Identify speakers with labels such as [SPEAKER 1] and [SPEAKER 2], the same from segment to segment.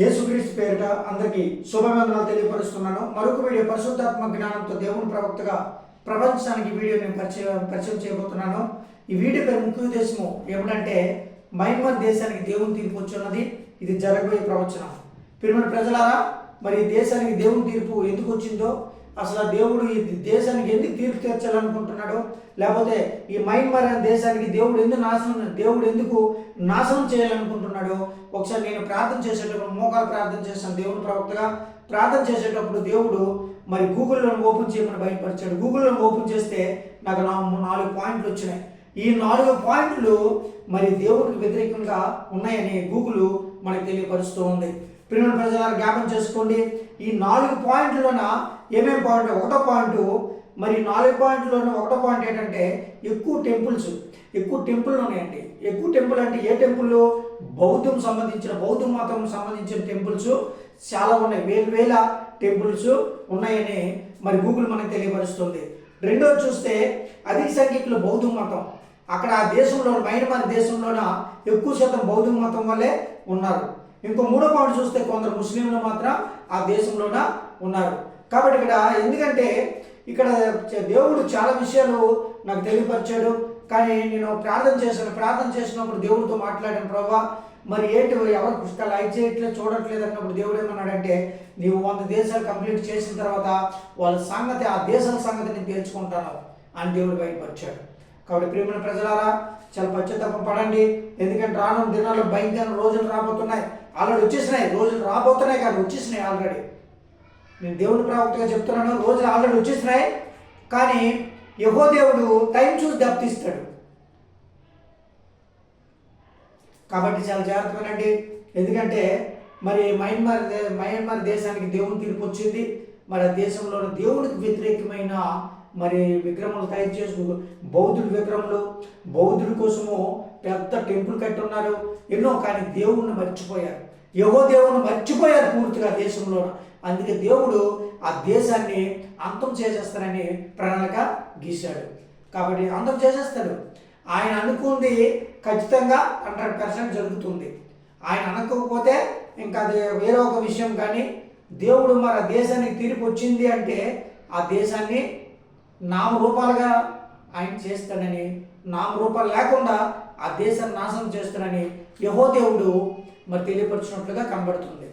[SPEAKER 1] యేసుక్రీస్తు పేరిట అందరికీ శుభవందనాలు తెలియపరుస్తున్నాను. మరొక వీడియో పరిశుద్ధాత్మ జ్ఞానంతో దేవుని ప్రవక్తగా ప్రపంచానికి వీడియో నేను పరిచయం పరిచయం చేయబోతున్నాను. ఈ వీడియో పేరు ముఖ్య ఉద్దేశము ఏమిటంటే మయన్మార్ దేశానికి దేవుని తీర్పు వచ్చున్నది ఇది జరగబోయే ప్రవచనం. పిరుమల ప్రజలారా మరి దేశానికి దేవుని తీర్పు ఎందుకు వచ్చిందో అసలు దేవుడు ఈ దేశానికి ఎందుకు తీర్పు తీర్చాలనుకుంటున్నాడు లేకపోతే ఈ మయన్మార్ అనే దేశానికి దేవుడు ఎందుకు నాశనం దేవుడు ఎందుకు నాశనం చేయాలనుకుంటున్నాడు? ఒకసారి నేను ప్రార్థన చేసేటప్పుడు మోకాలు ప్రార్థన చేశాను దేవుని ప్రవక్తగా. ప్రార్థన చేసేటప్పుడు దేవుడు మరి గూగుల్లో ఓపెన్ చేయమని బయటపరిచాడు గూగుల్లో ఓపెన్ చేస్తే నాకు నా నాలుగు పాయింట్లు వచ్చినాయి. ఈ నాలుగు పాయింట్లు మరి దేవుడికి వ్యతిరేకంగా ఉన్నాయని గూగుల్ మనకు తెలియపరుస్తూ ఉంది. ప్రియుల ప్రజలను జ్ఞాపం చేసుకోండి. ఈ నాలుగు పాయింట్లోన ఏమేమి పాయింట్? ఒకటో పాయింట్ మరి నాలుగు పాయింట్లోన ఒకటో పాయింట్ ఏంటంటే ఎక్కువ టెంపుల్స్. ఎక్కువ టెంపుల్ ఉన్నాయండి. ఎక్కువ టెంపుల్ అంటే ఏ టెంపుల్ బౌద్ధం సంబంధించిన బౌద్ధ మతం సంబంధించిన టెంపుల్స్ చాలా ఉన్నాయి. వేలు వేల టెంపుల్స్ ఉన్నాయని మరి గూగుల్ మనకు తెలియపరుస్తుంది. రెండోది చూస్తే అధిక సంఖ్యకులు బౌద్ధ మతం. అక్కడ ఆ దేశంలో మైనమార్ దేశంలోన ఎక్కువ శాతం బౌద్ధ మతం వల్లే ఉన్నారు. ఇంకో మూడో పాయింట్ చూస్తే కొందరు ముస్లింలు మాత్రం ఆ దేశంలోన ఉన్నారు. కాబట్టి ఇక్కడ ఎందుకంటే ఇక్కడ దేవుడు చాలా విషయాలు నాకు తెలియపరిచాడు. కానీ నేను ప్రార్థన చేశాను ప్రార్థన చేసినప్పుడు దేవుడితో మాట్లాడాను ప్రభా మరి ఏంటి ఎవరు పుస్తకాలు లైక్ చేయట్లేదు చూడట్లేదు అన్నప్పుడు దేవుడు ఏమన్నాడంటే నీవు వంద దేశాలు కంప్లీట్ చేసిన తర్వాత వాళ్ళ సంగతి ఆ దేశాల సంగతి నేను తెలుసుకుంటాను అని దేవుడు బయటపరిచాడు కాబట్టి ప్రియమైన ప్రజలారా చాలా పశ్చాత్తాపం పడండి. ఎందుకంటే రానున్న దినాల్లో భయంకరమైన రోజులు రాబోతున్నాయి. ఆల్రెడీ వచ్చేసినాయి. రోజులు రాబోతున్నాయి కానీ వచ్చేసినాయి ఆల్రెడీ. నేను దేవుని ప్రవక్తగా చెప్తున్నాను. రోజులు ఆల్రెడీ వచ్చేసినాయి. కానీ యహో దేవుడు టైం చూసి దప్తిస్తాడు. కాబట్టి చాలా జాగ్రత్తగానండి ఎందుకంటే మరి మయన్మార్ మయన్మార్ దేశానికి దేవుని తీర్పు వచ్చింది. మరి ఆ దేశంలో దేవునికి వ్యతిరేకమైన మరి విగ్రహములు తయారు చేసుకు బౌద్ధుడి విగ్రహములు బౌద్ధుడి కోసము పెద్ద టెంపుల్ కట్టున్నారు. ఎన్నో కానీ దేవుణ్ణి మర్చిపోయారు. యహో దేవుని మర్చిపోయారు పూర్తిగా దేశంలో. అందుకే దేవుడు ఆ దేశాన్ని అంతం చేసేస్తానని ప్రణాళిక గీశాడు. కాబట్టి అంతం చేసేస్తాడు. ఆయన అనుకుంది ఖచ్చితంగా హండ్రెడ్ పర్సెంట్ జరుగుతుంది. ఆయన అనుకోకపోతే ఇంకా అది వేరే ఒక విషయం. కానీ దేవుడు మరి ఆ దేశానికి తీర్పు వచ్చింది అంటే ఆ దేశాన్ని నామరూపాలుగా ఆయన చేస్తాడని నామరూపాలు లేకుండా ఆ దేశాన్ని నాశనం చేస్తాడని యహో దేవుడు మరి తెలియపరిచినట్లుగా కనబడుతుంది.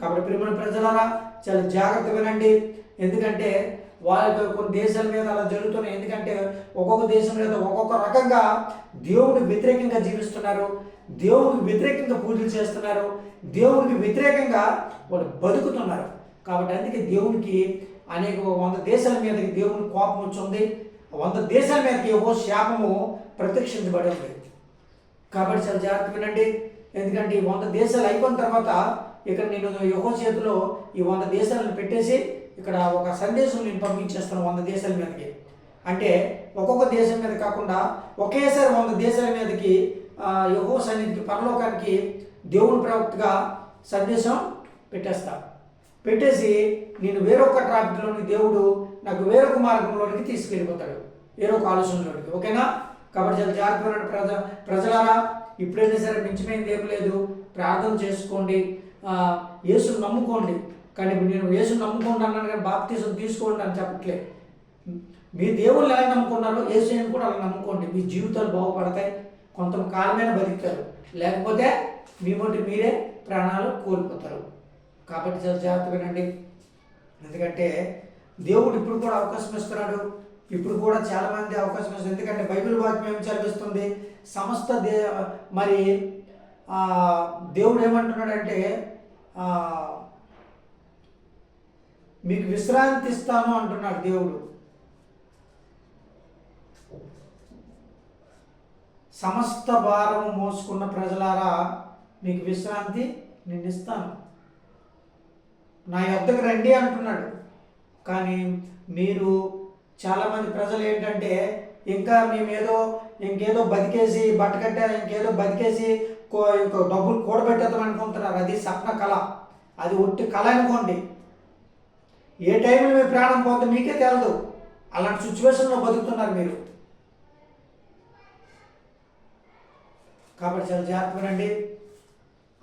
[SPEAKER 1] కాబట్టి ప్రియమైన ప్రజలారా చాలా జాగ్రత్త వినండి. ఎందుకంటే వాళ్ళకి కొన్ని దేశాల మీద అలా జరుగుతున్నాయి. ఎందుకంటే ఒక్కొక్క దేశం మీద ఒక్కొక్క రకంగా దేవుడికి వ్యతిరేకంగా జీవిస్తున్నారు. దేవుడికి వ్యతిరేకంగా పూజలు చేస్తున్నారు. దేవుడికి వ్యతిరేకంగా వాళ్ళు బతుకుతున్నారు. కాబట్టి అందుకే దేవునికి అనేక వంద దేశాల మీదకి దేవుని కోపం వచ్చింది. వంద దేశాల మీదకి ఏవో శాపము ప్రత్యక్షించబడి ఉంది. కాబట్టి చాలా జాగ్రత్త వినండి. ఎందుకంటే ఈ వంద దేశాలు అయిపోయిన తర్వాత ఇక్కడ నేను యహో చేతిలో ఈ వంద దేశాలను పెట్టేసి ఇక్కడ ఒక సందేశం నేను పంపించేస్తాను వంద దేశాల మీదకి. అంటే ఒక్కొక్క దేశం మీద కాకుండా ఒకేసారి వంద దేశాల మీదకి ఆ, సన్నిధికి పరలోకానికి దేవుని ప్రవక్తగా సందేశం పెట్టేస్తాను. పెట్టేసి నేను వేరొక ట్రాఫిక్లోని దేవుడు నాకు వేరొక మార్గంలోనికి తీసుకెళ్ళిపోతాడు. వేరొక ఆలోచనలోనికి. ఓకేనా? కాబట్టి చాలా జాగ్రత్త ప్రజ ప్రజలారా ఇప్పుడైనా సరే మించిపోయింది ఏం లేదు. ప్రార్థన చేసుకోండి. యేసును యేసుని నమ్ముకోండి. కానీ నేను యేసుని నమ్ముకోండి అన్నాను కానీ బాప్తీసం తీసుకోండి అని చెప్పట్లే మీ దేవుళ్ళు ఎలా నమ్ముకున్నారో యేసుని కూడా అలా నమ్ముకోండి. మీ జీవితాలు బాగుపడతాయి. కొంత కాలమైన బతుకుతారు. లేకపోతే మీ వంటి మీరే ప్రాణాలు కోల్పోతారు. కాబట్టి జాగ్రత్త వినండి. ఎందుకంటే దేవుడు ఇప్పుడు కూడా అవకాశం ఇస్తున్నాడు. ఇప్పుడు కూడా చాలామంది అవకాశం ఇస్తుంది ఎందుకంటే బైబిల్ వాక్యం ఏం చదివిస్తుంది? సమస్త దే మరి దేవుడు ఏమంటున్నాడంటే మీకు విశ్రాంతి ఇస్తాను అంటున్నాడు దేవుడు. సమస్త భారము మోసుకున్న ప్రజలారా మీకు విశ్రాంతి నేను ఇస్తాను. నా యొద్దకు రండి అంటున్నాడు. కానీ మీరు చాలామంది ప్రజలు ఏంటంటే ఇంకా మేమేదో ఇంకేదో బతికేసి బట్టకట్ట ఇంకేదో బతికేసి కో ఇంకో డబ్బులు కూడబెట్టేద్దాం అనుకుంటున్నారు. అది స్వప్న కళ. అది ఒట్టి కళ అనుకోండి. ఏ టైంలో మీ ప్రాణం పోతే మీకే తెలదు. అలాంటి సిచ్యువేషన్లో బతుకుతున్నారు మీరు. కాబట్టి చాలా జాగ్రత్త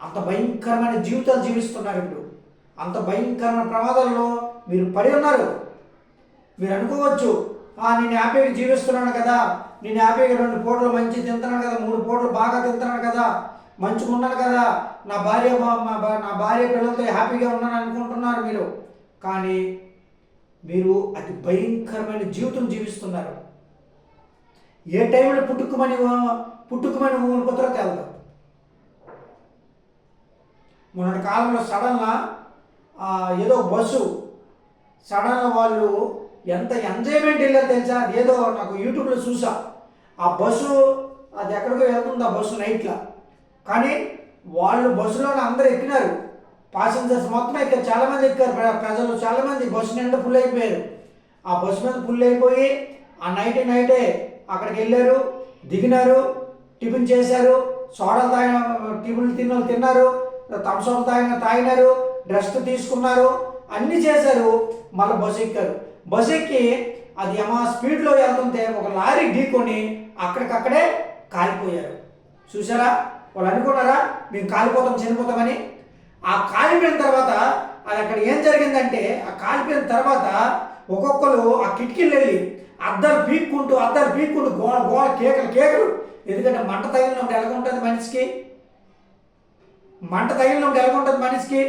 [SPEAKER 1] అంత భయంకరమైన జీవితాలు జీవిస్తున్నారు ఇప్పుడు. అంత భయంకరమైన ప్రమాదాల్లో మీరు పడి ఉన్నారు. మీరు అనుకోవచ్చు "ఆ, నేను హ్యాపీగా జీవిస్తున్నాను కదా నేను హ్యాపీగా రెండు పూటలు మంచి తింటున్నాను కదా మూడు పూటలు బాగా తింటున్నాను కదా మంచిగా ఉన్నాను కదా నా భార్య బా- నా భార్య పిల్లలతో హ్యాపీగా ఉన్నాను అనుకుంటున్నారు మీరు. కానీ మీరు అతి భయంకరమైన జీవితం జీవిస్తున్నారు. ఏ టైంలో పుట్టుకుమని పుట్టుకుమని ఊరిపోతారో తెలదు. మొన్నటి కాలంలో సడన్గా ఏదో బస్సు. సడన్ వాళ్ళు ఎంత ఎంజాయ్మెంట్ వెళ్ళారు తెలుసా? ఏదో నాకు యూట్యూబ్లో చూసా. ఆ బస్సు అది ఎక్కడికో వెళ్తుంది ఆ బస్సు నైట్లో. కానీ వాళ్ళు బస్సులో అందరూ ఎక్కినారు. పాసెంజర్స్ మొత్తం ఎక్కారు. చాలామంది ఎక్కారు. ప్ర- ప్రజలు చాలామంది బస్సు నిండా ఫుల్ అయిపోయారు. ఆ బస్సు మీద ఫుల్ అయిపోయి ఆ నైట్ నైటే అక్కడికి వెళ్ళారు. దిగినారు. టిఫిన్ చేశారు. సోడాలు తాగిన టిఫిన్ తిన్న తిన్నారు. థమ్స్అప్ తాగిన తాగినారు. డ్రెస్ తీసుకున్నారు అన్నీ చేశారు మళ్ళీ బస్సు ఎక్కారు. బస్సు ఎక్కి అది ఏమో స్పీడ్లో వెళ్తుంటే ఒక లారీ ఢీకొని అక్కడికక్కడే కాలిపోయారు. చూసారా వాళ్ళు అనుకున్నారా? మేము కాలిపోతాం చనిపోతామని ఆ కాలిపోయిన తర్వాత అది అక్కడ ఏం జరిగిందంటే ఆ కాలిపోయిన తర్వాత ఒక్కొక్కరు ఆ కిటికీలు వెళ్ళి అద్దాలు పీక్కుంటూ అద్దాలు పీక్కుంటూ గోడ గోడ కేకలు కేకలు. ఎందుకంటే మంట తగిలినప్పుడు ఎలాగ ఉంటుంది మనిషికి? మంట తగిలినప్పుడు ఎలాగ ఉంటుంది మనిషికి?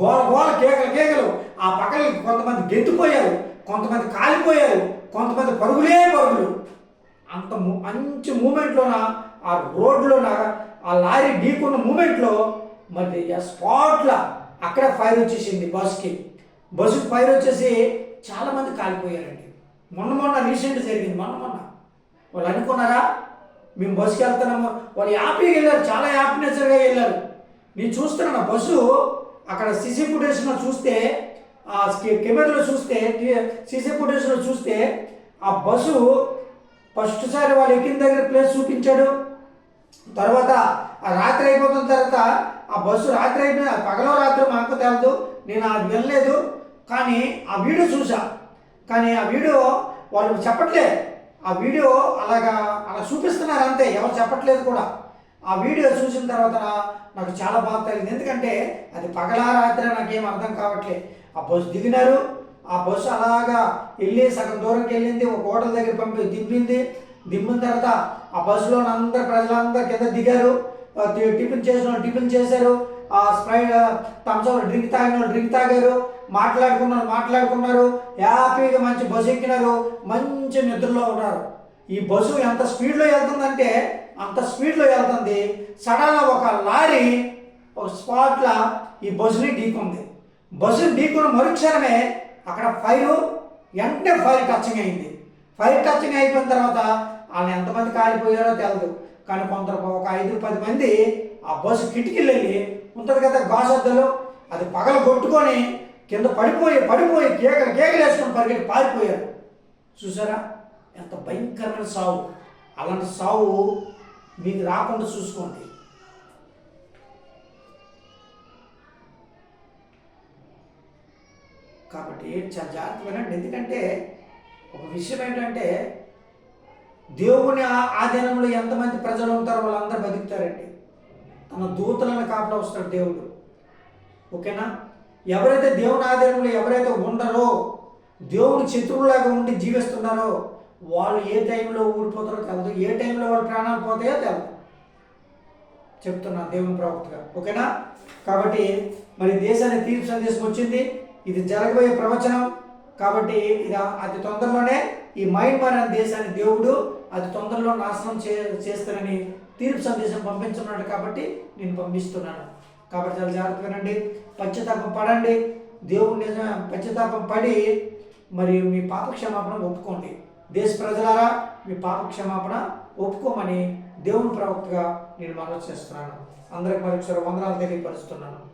[SPEAKER 1] గోల గోల కేకలు కేకలు ఆ పక్కన కొంతమంది గెంతిపోయారు కొంతమంది కాలిపోయారు కొంతమంది పరుగులే పరుగులు. అంత మంచి మూమెంట్లోన ఆ రోడ్లోన ఆ లారీ ఢీకున్న మూమెంట్లో మరి స్పాట్లో అక్కడే ఫైర్ వచ్చేసింది బస్కి బస్సుకి ఫైర్ వచ్చేసి చాలామంది కాలిపోయారండి. మొన్న మొన్న రీసెంట్ జరిగింది మొన్న మొన్న. వాళ్ళు అనుకున్నారా? మేము బస్సుకి వెళ్తున్నాము. వాళ్ళు హ్యాపీగా వెళ్ళారు చాలా హ్యాపీనెస్గా వెళ్ళారు. నేను చూస్తున్నాను బస్సు అక్కడ సీసీ ఫుటేజ్లో చూస్తే ఆ కెమెరాలో చూస్తే సీసీ ఫుటేజ్లో చూస్తే ఆ బస్సు ఫస్ట్ సారి వాళ్ళు ఎక్కిన దగ్గర ప్లేస్ చూపించాడు. తర్వాత ఆ రాత్రి అయిపోతున్న తర్వాత ఆ బస్సు రాత్రి అయిపోయిన పగలో రాత్రి మాకు తెలదు నేను అది వెళ్ళలేదు కానీ ఆ వీడియో చూసా. కానీ ఆ వీడియో వాళ్ళు చెప్పట్లే. ఆ వీడియో అలాగా అలా చూపిస్తున్నారు అంతే ఎవరు చెప్పట్లేదు కూడా. ఆ వీడియో చూసిన తర్వాత నాకు చాలా బాధ తగిలింది. ఎందుకంటే అది పగలా రాత్రి నాకేం అర్థం కావట్లే. ఆ బస్సు దిగినారు. ఆ బస్సు అలాగా వెళ్ళి సగం దూరంకి వెళ్ళింది. ఒక హోటల్ దగ్గర పంపి దింపింది. దింపిన తర్వాత ఆ బస్సులో అందరు ప్రజలందరూ కింద దిగారు. టిఫిన్ చేసిన వాళ్ళు టిఫిన్ చేశారు. ఆ స్ప్రైట్ థమ్స్అప్ డ్రింక్ తాగిన వాళ్ళు డ్రింక్ తాగారు. మాట్లాడుకున్నారు మాట్లాడుకున్నారు. హ్యాపీగా మంచి బస్సు ఎక్కినారు. మంచి నిద్రలో ఉన్నారు. ఈ బస్సు ఎంత స్పీడ్లో వెళ్తుందంటే అంత స్పీడ్లో వెళ్తుంది. సడన్గా ఒక లారీ ఒక స్పాట్లో ఈ బస్సుని ఢీకొంది. బస్సుని ఢీకొని మరుక్షణమే అక్కడ ఫైర్ వెంటనే ఫైర్ టచింగ్ అయింది. ఫైర్ టచింగ్ అయిపోయిన తర్వాత వాళ్ళు ఎంతమంది కాలిపోయారో తెలియదు కానీ కొందరు ఒక ఐదు పది మంది ఆ బస్సు కిటికీలు వెళ్ళి ఉంటుంది కదా గాసద్దలు అది పగల కొట్టుకొని కింద పడిపోయి పడిపోయి కేకలు కేకలు వేసుకొని పరిగెట్టి పారిపోయారు. చూసారా? ఎంత భయంకరమైన సావు. అలాంటి సావు మీకు రాకుండా చూసుకోండి. కాబట్టి చాలా జాగ్రత్త వినండి. ఎందుకంటే ఒక విషయం ఏంటంటే దేవుని ఆ- ఆధీనంలో ఎంతమంది ప్రజలు ఉంటారో వాళ్ళందరూ బతుకుతారండి. తన దూతలను కాపలా వస్తాడు దేవుడు. ఓకేనా? ఎవరైతే దేవుని ఆధీనంలో ఎవరైతే ఉండరో దేవుని శత్రువులాగా ఉండి జీవిస్తున్నారో వాళ్ళు ఏ టైంలో ఊడిపోతారో తెలదు. ఏ టైంలో వాళ్ళ ప్రాణాలు పోతాయో తెలదు. చెప్తున్నా దేవుని ప్రవక్తగా. ఓకేనా? కాబట్టి మరి దేశాన్ని తీర్పు సందేశం వచ్చింది. ఇది జరగబోయే ప్రవచనం. కాబట్టి ఇది అతి తొందరలోనే ఈ మైన్మార్ అనే దేశాన్ని దేవుడు అతి తొందరలో నాశనం చే చేస్తానని తీర్పు సందేశం పంపించున్నాడు కాబట్టి నేను పంపిస్తున్నాను. కాబట్టి చాలా జాగ్రత్తగా రండి పశ్చాత్తాపం పడండి. దేవుడి నిజమే. పశ్చాత్తాపం పడి మరి మీ పాప క్షమాపణ ఒప్పుకోండి. దేశ ప్రజలారా మీ పాప క్షమాపణ ఒప్పుకోమని దేవుని ప్రవక్తగా నేను మనవి చేస్తున్నాను. అందరికి మరొకసారి వందనాలు తెలియపరుస్తున్నాను.